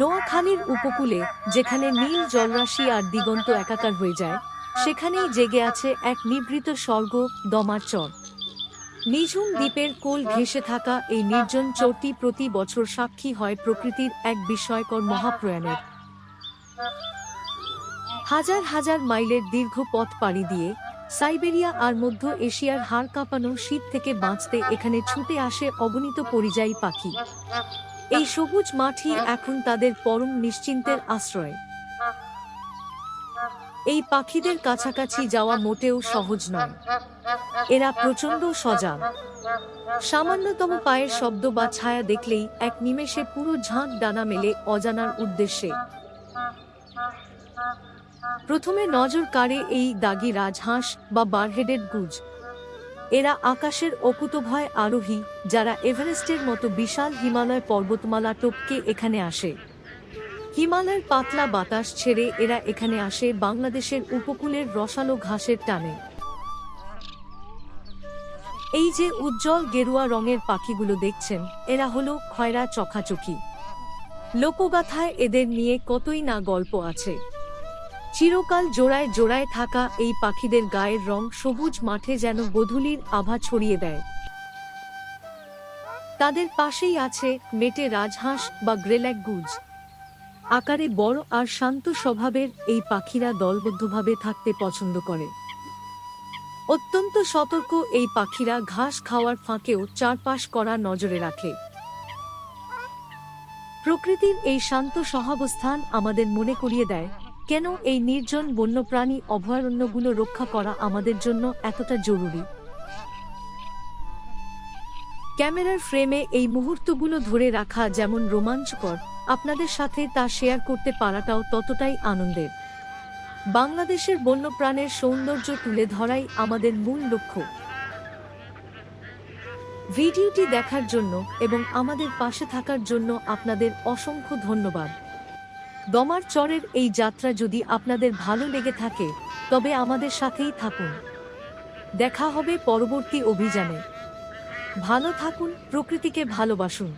নোয়াখালীর উপকূলে, যেখানে নীল জলরাশি আর দিগন্ত একাকার হয়ে যায়, সেখানেই জেগে আছে এক নিবৃত স্বর্গ, দমার চর। নিঝুম দ্বীপের কোল ঘেঁষে থাকা এই নির্জন চরটি প্রতি বছর সাক্ষী হয় প্রকৃতির এক বিস্ময়কর মহাপ্রয়াণের। হাজার হাজার মাইলের দীর্ঘ পথ পাড়ি দিয়ে সাইবেরিয়া আর মধ্য এশিয়ার হাড় কাঁপানো শীত থেকে বাঁচতে এখানে ছুটে আসে অগণিত পরিযায়ী পাখি। এই সবুজ মাঠই এখন তাদের পরম নিশ্চিন্তের আশ্রয়। এই পাখিদের কাছাকাছি যাওয়া মোটেও সহজ নয়। এরা প্রচণ্ড সজাগ। সামান্যতম পায়ের শব্দ বা ছায়া দেখলেই এক নিমেষে পুরো ঝাঁক ডানা মেলে অজানার উদ্দেশ্যে। প্রথমে নজর কাড়ে এই দাগি রাজহাঁস বা বারহেডেড গুজ। এরা আকাশের অকুতভয় আরোহী যারা এভারেস্টের মতো বিশাল হিমালয় পর্বতমালা টপকে এখানে আসে। হিমালয়ের পাতলা বাতাস ছেড়ে এরা এখানে আসে বাংলাদেশের উপকূলের রসালো ঘাসের টানে। এই যে উজ্জ্বল গেরুয়া রঙের পাখিগুলো দেখছেন, এরা হলো খয়রা চখাচকি। লোকগাথায় এদের নিয়ে কতই না গল্প আছে। চিরকাল জোড়ায় জোড়ায় থাকা এই পাখিদের গায়ের রং সবুজ মাঠে যেন গধূলির আভা ছড়িয়ে দেয়। তাদের পাশেই আছে মেটে রাজহাঁস বা গ্রেল্যাক গুজ। আকারে বড় আর শান্ত স্বভাবের এই পাখিরা দলবদ্ধভাবে থাকতে পছন্দ করে। অত্যন্ত সতর্ক এই পাখিরা ঘাস খাওয়ার ফাঁকেও চারপাশ করা নজরে রাখে। প্রকৃতির এই শান্ত সহাবস্থান আমাদের মনে করিয়ে দেয় কেন এই নির্জন বন্যপ্রাণী অভয়ারণ্যগুলো রক্ষা করা আমাদের জন্য এতটা জরুরি? ক্যামেরার ফ্রেমে এই মুহূর্তগুলো ধরে রাখা যেমন রোমাঞ্চকর, আপনাদের সাথে তা শেয়ার করতে পারাটাও ততটাই আনন্দের। বাংলাদেশের বন্যপ্রাণের সৌন্দর্য তুলে ধরাই আমাদের মূল লক্ষ্য। ভিডিওটি দেখার জন্য এবং আমাদের পাশে থাকার জন্য আপনাদের অসংখ্য ধন্যবাদ। দমার চরের এই যাত্রা যদি আপনাদের ভালো লেগে থাকে, তবে আমাদের সাথেই থাকুন। দেখা হবে পরবর্তী অভিযানে। ভালো থাকুন, প্রকৃতিকে ভালোবাসুন।